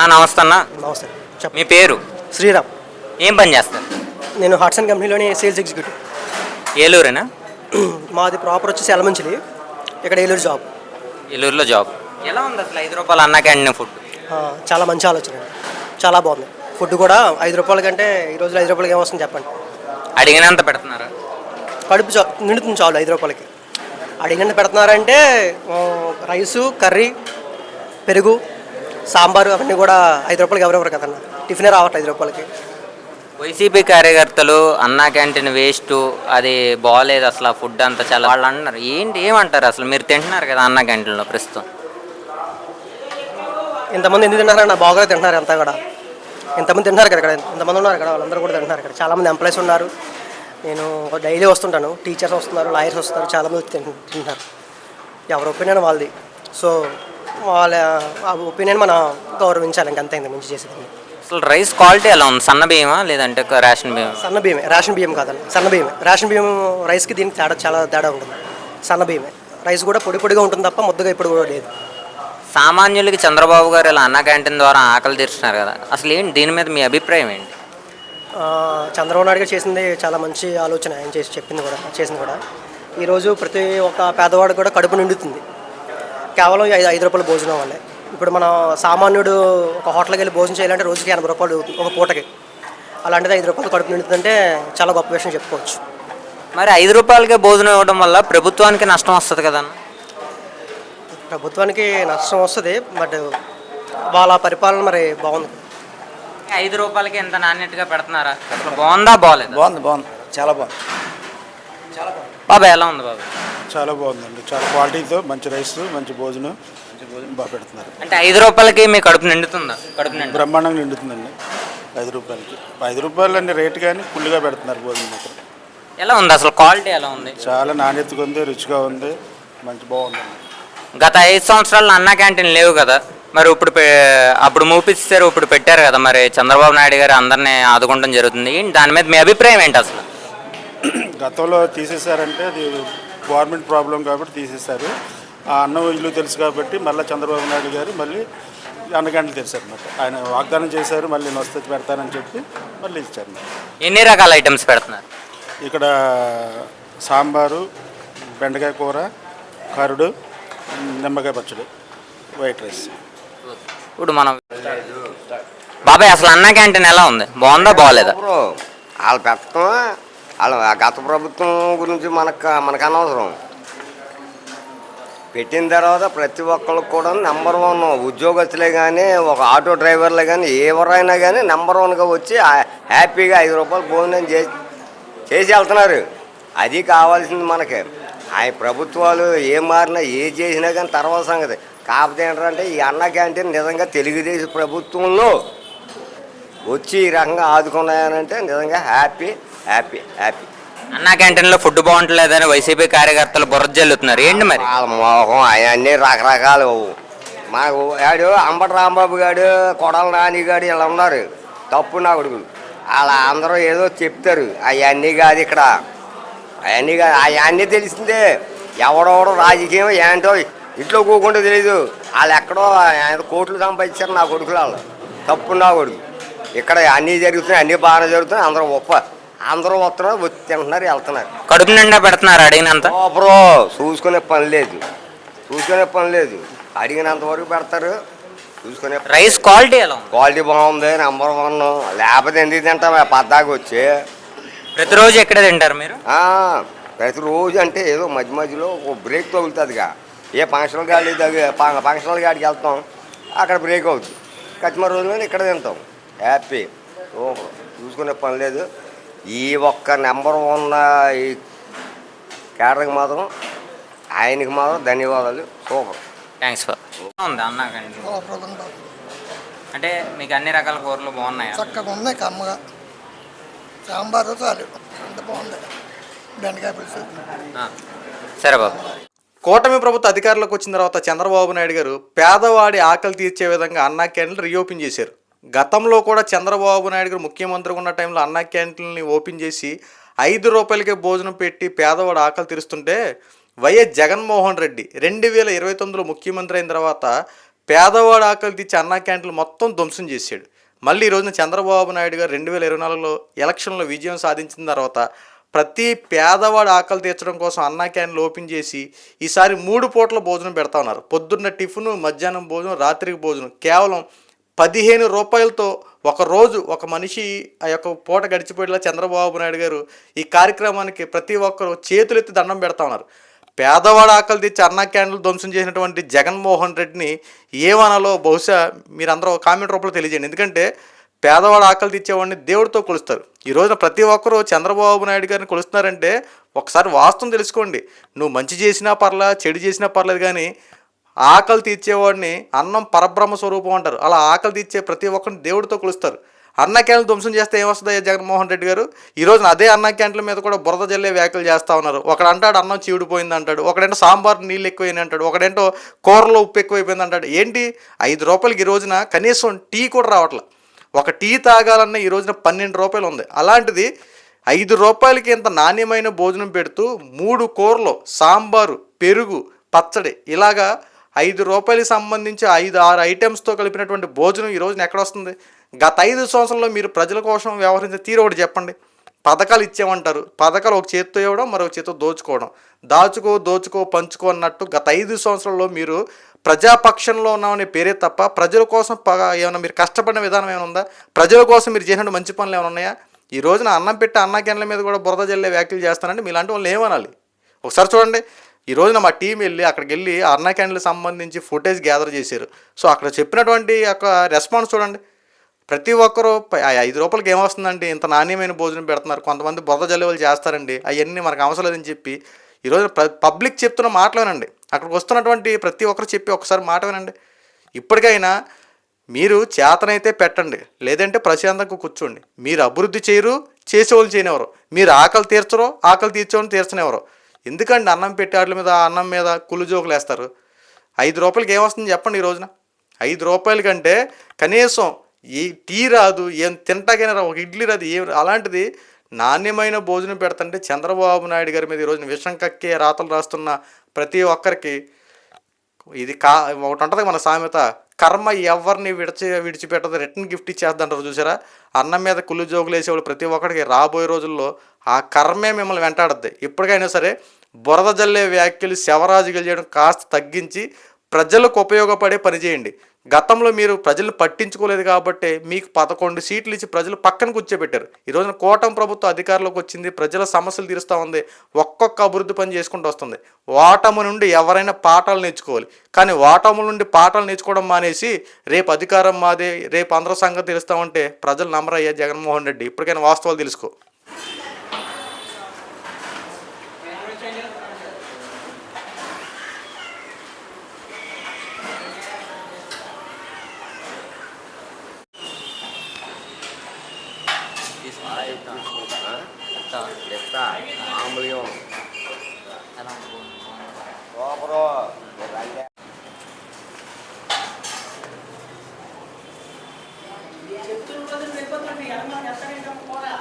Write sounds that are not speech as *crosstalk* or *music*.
అన్న నమస్తే అన్న. నమస్తే. చెప్ప. మీ పేరు? శ్రీరామ్. ఏం పని చేస్తారు? నేను హాట్సన్ కంపెనీలోని సేల్స్ ఎగ్జిక్యూటివ్. ఏలూరేనా? *clears throat* మాది ప్రాపర్ వచ్చేసి ఎలమంచిలి. ఇక్కడ ఏలూరు జాబ్. ఏలూరులో జాబ్. ఎలా ఉంది అసలు ఐదు రూపాయలు అన్న క్యాంటీన్ ఫుడ్? ఆ, చాలా మంచి ఆలోచన అండి. చాలా బాగుంది. ఫుడ్ కూడా ఐదు రూపాయల కంటే ఈ రోజులో ఐదు రూపాయలకి ఏమొస్తుంది చెప్పండి. అడిగినంత పెడుతున్నారు? కడుపు చా నిండుతుంది చాలు ఐదు రూపాయలకి. అడిగినంత పెడుతున్నారంటే రైసు కర్రీ పెరుగు సాంబారు అవన్నీ కూడా ఐదు రూపాయలకి ఎవరెవరు కదన్న? టిఫినే రావట్లేదు ఐదు రూపాయలకి. వైసీపీ కార్యకర్తలు అన్న క్యాంటీన్ వేస్ట్ అది బాగాలేదు అసలు ఆ ఫుడ్ అంతా చాలా. వాళ్ళు అంటున్నారు ఏంటి ఏమంటారు అసలు? మీరు తింటున్నారు కదా అన్న క్యాంటీన్లో ప్రస్తుతం. ఇంతమంది ఎందుకు తింటున్నారన్న బాగా తింటున్నారు అంతా కూడా. ఇంతమంది తింటున్నారు కదా ఇక్కడ? ఇంతమంది ఉన్నారు ఇక్కడ వాళ్ళందరూ కూడా తింటున్నారు ఇక్కడ. చాలామంది ఎంప్లాయీస్ ఉన్నారు. నేను డైలీ వస్తుంటాను. టీచర్స్ వస్తున్నారు లాయర్స్ వస్తున్నారు చాలామంది తింటు- తింటున్నారు. ఎవరి ఒపీనియన్ వాళ్ళది. సో వాళ్ళ ఒపీనియన్ మనం గౌరవించాలి ఇంకంతే ఇంత మించి చేసేది అసలు రైస్ క్వాలిటీ ఎలా ఉంది? సన్న బియ్యమా లేదంటే ఒక రేషన్ బియ్యం సన్న బియ్యమే రేషన్ బియ్యం కాదండి సన్న బియ్యమే. రేషన్ బియ్యం రైస్కి దీనికి తేడా చాలా తేడా ఉంటుంది. సన్న బియ్యమే. రైస్ కూడా పొడి పొడిగా ఉంటుంది తప్ప ముద్దగా ఇప్పుడు కూడా లేదు. సామాన్యులకి చంద్రబాబు గారు ఇలా అన్న క్యాంటీన్ ద్వారా ఆకలి తీరుస్తున్నారు కదా. అసలు ఏంటి? దీని మీద మీ అభిప్రాయం ఏంటి? ఆ, చంద్రబాబు నాయుడు గారు చేసింది చాలా మంచి ఆలోచన ఆయన చేసి చెప్పింది కూడా చేసింది కూడా. ఈరోజు ప్రతి ఒక్క పేదవాడు కూడా కడుపు నిండుతుంది. కేవలం ఐదు ఐదు రూపాయల భోజనం వల్లే. ఇప్పుడు మన సామాన్యుడు ఒక హోటల్కి వెళ్ళి భోజనం చేయాలంటే రోజుకి ఎనభై రూపాయలు అవుతుంది ఒక పూటకి. అలాంటిది ఐదు రూపాయలు కడుపు నిండుతుందంటే చాలా గొప్ప విషయం చెప్పుకోవచ్చు. మరి ఐదు రూపాయలకే భోజనం ఇవ్వడం వల్ల ప్రభుత్వానికి నష్టం వస్తుంది కదన్న ప్రభుత్వానికి నష్టం వస్తుంది బట్ వాళ్ళ పరిపాలన మరి బాగుంది. ఐదు రూపాయలకి ఎంత నాణ్యతగా పెడుతున్నారా? బాగుందా? బాగాలేదు బాగుంది బాగుంది. చాలా బాగుంది. బాబా ఎలా ఉంది బాబా చాలా బాగుందండి. చాలా క్వాలిటీతో మంచి రైస్ మంచి భోజనం బాగా పెడుతున్నారు. అంటే ఐదు రూపాయలకి మీ కడుపు నిండుతుందా? కడుపు నిండు? బ్రహ్మాండంగా నిండుతుందండి. ఐదు రూపాయలకి. ఐదు రూపాయలు అండి రేటు కానీ ఫుల్గా పెడుతున్నారు భోజనం మాత్రం. ఎలా ఉంది అసలు క్వాలిటీ ఎలా ఉంది? చాలా నాణ్యతగా ఉంది రుచిగా ఉంది మంచి బాగుందండి. గత ఐదు సంవత్సరాలు అన్న క్యాంటీన్ లేవు కదా. మరి ఇప్పుడు అప్పుడు మూపిస్తారు ఇప్పుడు పెట్టారు కదా. మరి చంద్రబాబు నాయుడు గారు అందరినీ ఆదుకోవడం జరుగుతుంది. దాని మీద మీ అభిప్రాయం ఏంటి అసలు? గతంలో తీసేశారంటే అది గవర్నమెంట్ ప్రాబ్లం కాబట్టి తీసేశారు. ఆ అన్నం ఇల్లు తెలుసు కాబట్టి మళ్ళీ చంద్రబాబు నాయుడు గారు మళ్ళీ అన్నగంటలు తెరిచారు అన్నమాట ఆయన వాగ్దానం చేశారు మళ్ళీ నేను వస్తే పెడతానని చెప్పి మళ్ళీ ఇచ్చారు. ఎన్ని రకాల ఐటమ్స్ పెడుతున్నారు? ఇక్కడ సాంబారు బెండకాయ కూర కరుడు నిమ్మకాయ పచ్చడి వైట్ రైస్. ఇప్పుడు మనం బాబాయ్ అసలు అన్న క్యాంటీన్ ఎలా ఉంది? బాగుందా బాగలేదా? వాళ్ళు పెట్టడం వాళ్ళ గత ప్రభుత్వం గురించి మనకు మనకు అనవసరం. పెట్టిన తర్వాత ప్రతి ఒక్కరికి కూడా నెంబర్ వన్ ఉద్యోగస్తులే కానీ ఒక ఆటో డ్రైవర్లే కానీ ఎవరైనా కానీ నెంబర్ వన్గా వచ్చి హ్యాపీగా ఐదు రూపాయలు భోజనం చేసి చేసి వెళ్తున్నారు. అది కావాల్సింది మనకి. ఆ ప్రభుత్వాలు ఏం మారినా ఏ చేసినా కానీ తర్వాత సంగతి. కాకపోతే ఏంటంటే ఈ అన్న క్యాంటీన్ నిజంగా తెలుగుదేశం ప్రభుత్వంలో వచ్చి ఈ రకంగా ఆదుకున్నాయనంటే నిజంగా హ్యాపీ. హ్యాపీ హ్యాపీ అన్న క్యాంటీన్లో ఫుడ్ బాగుంటలేదని వైసీపీ కార్యకర్తలు బుర్ర జల్లుతున్నారు. ఏంటి మరి? వాళ్ళ మోహం అవన్నీ రకరకాలు. మాకు ఆడు అంబటి రాంబాబు గాడు కొడాల నాని గాడు ఇలా ఉన్నారు. తప్పు నా కొడుకులు వాళ్ళ అందరూ ఏదో చెప్తారు. అవన్నీ కాదు ఇక్కడ. అవన్నీ కాదు అవన్నీ తెలిసిందే. ఎవడెవడో రాజకీయం ఏంటో ఇంట్లో కూకుండా తెలియదు వాళ్ళు ఎక్కడో ఆయన కోట్లు సంపాదించారు నా కొడుకులు వాళ్ళు. తప్పు నా కొడుకు. ఇక్కడ అన్నీ జరుగుతున్నాయి అన్నీ బాగానే జరుగుతున్నాయి. అందరూ ఒప్ప అందరూ వస్తున్నారు వచ్చి తింటున్నారు వెళ్తున్నారు. కడుపు నిండా పెడుతున్నారు అడిగినంత? బ్రో చూసుకునే పని లేదు. చూసుకునే పని లేదు. అడిగినంత వరకు పెడతారు. చూసుకునే రైస్ క్వాలిటీ ఎలా ఉంది? క్వాలిటీ బాగుంది నెంబర్ వన్. లేకపోతే ఎందుకు తింటాం పద్దాకి వచ్చి. ప్రతిరోజు ఎక్కడ తింటారు మీరు? ఆ, ప్రతిరోజు అంటే ఏదో మధ్య మధ్యలో ఒక బ్రేక్ తగులుతుందిగా. ఏ ఫంక్షనల్ గాడి దగ్గర ఫంక్షనల్ గాడికి వెళ్తాం. అక్కడ బ్రేక్ అవుతుంది కస్టమర్ రోజున ఇక్కడ తింటాం. హ్యాపీ. సూపర్ చూసుకునే పని లేదు. ఈ ఒక్క నెంబర్ ఉన్న ఈ కేటర్కి మాత్రం ఆయనకి మాత్రం ధన్యవాదాలు. సూపర్. Thanks for. ఉంది అంటే మీకు అన్ని రకాల కూరలు బాగున్నాయా? చక్కగా ఉన్నాయి కమ్మగా. సాంబారు చాలు. అంత బాగుంది. బెండకాయ పులుసు. ఆ. సరే బాబు. కూటమి ప్రభుత్వ అధికారంలోకి వచ్చిన తర్వాత చంద్రబాబు నాయుడు గారు పేదవాడి ఆకలి తీర్చే విధంగా అన్నా క్యాంటీన్లు రీఓపెన్ చేశారు. గతంలో కూడా చంద్రబాబు నాయుడు గారు ముఖ్యమంత్రిగా ఉన్న టైంలో అన్నా క్యాంటీన్ని ఓపెన్ చేసి ఐదు రూపాయలకే భోజనం పెట్టి పేదవాడు ఆకలి తీరుస్తుంటే వైఎస్ జగన్మోహన్ రెడ్డి రెండు వేల ఇరవై తొమ్మిదిలో ముఖ్యమంత్రి అయిన తర్వాత పేదవాడు ఆకలి తెచ్చి అన్నా క్యాంటీన్లు మొత్తం ధ్వంసం చేశాడు. మళ్ళీ ఈరోజున చంద్రబాబు నాయుడు గారు రెండు వేల ఇరవై నాలుగులో ఎలక్షన్లో విజయం సాధించిన తర్వాత ప్రతి పేదవాడు ఆకలి తీర్చడం కోసం అన్నా క్యాన్లు ఓపెన్ చేసి ఈసారి మూడు పూట్ల భోజనం పెడతా ఉన్నారు. పొద్దున్న టిఫిన్ మధ్యాహ్నం భోజనం రాత్రికి భోజనం. కేవలం పదిహేను రూపాయలతో ఒక రోజు ఒక మనిషి ఆ యొక్క పూట గడిచిపోయేలా చంద్రబాబు నాయుడు గారు ఈ కార్యక్రమానికి ప్రతి ఒక్కరు చేతులెత్తి దండం పెడతా ఉన్నారు. పేదవాడు ఆకలి తెచ్చి అన్నా క్యాండిల్ ధ్వంసం చేసినటువంటి జగన్మోహన్ రెడ్డిని ఏమనాలో బహుశా మీరందరూ కామెంట్ రూపంలో తెలియజేయండి. ఎందుకంటే పేదవాడు ఆకలి తెచ్చేవాడిని దేవుడితో కొలుస్తారు. ఈ రోజున ప్రతి ఒక్కరూ చంద్రబాబు నాయుడు గారిని కొలుస్తున్నారంటే ఒకసారి వాస్తవం తెలుసుకోండి. నువ్వు మంచి చేసినా పర్లా చెడు చేసినా పర్లేదు కానీ ఆకలి తీర్చేవాడిని అన్నం పరబ్రహ్మ స్వరూపం అంటారు. అలా ఆకలి తీర్చే ప్రతి ఒక్కరిని దేవుడితో కొలుస్తారు. అన్న క్యాంట్లు ధ్వంసం చేస్తే ఏమొస్తుంది జగన్మోహన్ రెడ్డి గారు? ఈ రోజున అదే అన్న క్యాంట్ల మీద కూడా బురద జల్లే వ్యాఖ్యలు చేస్తూ ఉన్నారు. ఒకడు అంటాడు అన్నం చీడిపోయింది అంటాడు ఒకడేంటో సాంబార్ నీళ్ళు ఎక్కువైంది అంటాడు ఒకడేంటో కూరలో ఉప్పు ఎక్కువైపోయింది అంటాడు. ఏంటి? ఐదు రూపాయలకి ఈ రోజున కనీసం టీ కూడా రావట్లే. ఒక టీ తాగాలన్న ఈ రోజున పన్నెండు రూపాయలు ఉంది. అలాంటిది ఐదు రూపాయలకి ఇంత నాణ్యమైన భోజనం పెడుతూ మూడు కూరలు సాంబారు పెరుగు పచ్చడి ఇలాగా ఐదు రూపాయలకి సంబంధించి ఐదు ఆరు ఐటమ్స్తో కలిపినటువంటి భోజనం ఈ రోజున ఎక్కడ వస్తుంది? గత ఐదు సంవత్సరంలో మీరు ప్రజల కోసం వ్యవహరించే తీరు ఒకటి చెప్పండి. పథకాలు ఇచ్చామంటారు. పథకాలు ఒక చేత్తో ఇవ్వడం మరొక చేత్తో దోచుకోవడం. దాచుకో దోచుకో పంచుకో అన్నట్టు గత ఐదు సంవత్సరాల్లో మీరు ప్రజాపక్షంలో ఉన్నామనే పేరే తప్ప ప్రజల కోసం ప- ఏమైనా మీరు కష్టపడిన విధానం ఏమైనా ఉందా? ప్రజల కోసం మీరు చేసిన మంచి పనులు ఏమైనా ఉన్నాయా? ఈ రోజున అన్నం పెట్టి అన్న గిన్నెల మీద కూడా బురద జల్లే వ్యాఖ్యలు చేస్తానంటే మీలాంటి వాళ్ళు ఏమనాలి? ఒకసారి చూడండి. ఈ రోజున మా టీం వెళ్ళి అక్కడికి వెళ్ళి అన్న క్యాండిల్కి సంబంధించి ఫుటేజ్ గ్యాదర్ చేశారు. సో అక్కడ చెప్పినటువంటి యొక్క రెస్పాన్స్ చూడండి. ప్రతి ఒక్కరూ ఐదు రూపాయలకి ఏమొస్తుందండి? ఇంత నాణ్యమైన భోజనం పెడుతున్నారు. కొంతమంది బురద జల్లి చేస్తారండి. అవన్నీ మనకు అవసరం లేదని చెప్పి ఈరోజు పబ్లిక్ చెప్తున్న మాటలేనండి అక్కడికి వస్తున్నటువంటి ప్రతి ఒక్కరు చెప్పి ఒకసారి మాట వినండి. ఇప్పటికైనా మీరు చేతనైతే పెట్టండి. లేదంటే ప్రశాంతంగా కూర్చోండి. మీరు అభివృద్ధి చేయరు చేసేవాళ్ళు చేయనివారు మీరు ఆకలి తీర్చరు ఆకలి తీర్చేవాళ్ళు తీర్చనివ్వరు. ఎందుకండి అన్నం పెట్టే వాటి మీద అన్నం మీద కుళ్ళు జోకులు వేస్తారు? ఐదు రూపాయలకి ఏమొస్తుంది చెప్పండి ఈ రోజున? ఐదు రూపాయల కంటే కనీసం ఈ టీ రాదు ఏం తింటాకైనా రా ఒక ఇడ్లీ రాదు ఏం అలాంటిది నాణ్యమైన భోజనం పెడతంటే చంద్రబాబు నాయుడు గారి మీద ఈ రోజున విషం కక్కే రాతలు రాస్తున్న ప్రతి ఒక్కరికి ఇది కా ఒకటి ఉంటుంది మన సామెత కర్మ ఎవరిని విడిచి విడిచిపెట్టదు రిటర్న్ గిఫ్ట్ ఇచ్చేద్దంటారు చూసారా? అన్నం మీద కుళ్ళు జోకులు వేసేవాళ్ళు ప్రతి ఒక్కడికి రాబోయే రోజుల్లో ఆ కర్మే మిమ్మల్ని వెంటాడద్ది. ఇప్పటికైనా సరే బురద జల్లే వ్యాఖ్యలు శవరాజుగా చేయడం కాస్త తగ్గించి ప్రజలకు ఉపయోగపడే పని చేయండి. గతంలో మీరు ప్రజలు పట్టించుకోలేదు కాబట్టి మీకు పదకొండు సీట్లు ఇచ్చి ప్రజలు పక్కన కూర్చోబెట్టారు. ఈ రోజున కూటమి ప్రభుత్వం అధికారంలోకి వచ్చింది ప్రజల సమస్యలు తీరుస్తూ ఉంది ఒక్కొక్క అభివృద్ధి పని చేసుకుంటూ వస్తుంది. ఓటమి నుండి ఎవరైనా పాఠాలు నేర్చుకోవాలి. కానీ ఓటమి నుండి పాఠాలు నేర్చుకోవడం మానేసి రేపు అధికారం మాదే రేపు అందరూ సంగతి తెలుస్తామంటే ప్రజలు నమ్మరయ్యా జగన్మోహన్ రెడ్డి. ఇప్పటికైనా వాస్తవాలు తెలుసుకో. லெஃப்டா ஆம்பளையும் அப்புறம் చెప్తున్నది పెద్ద పోరా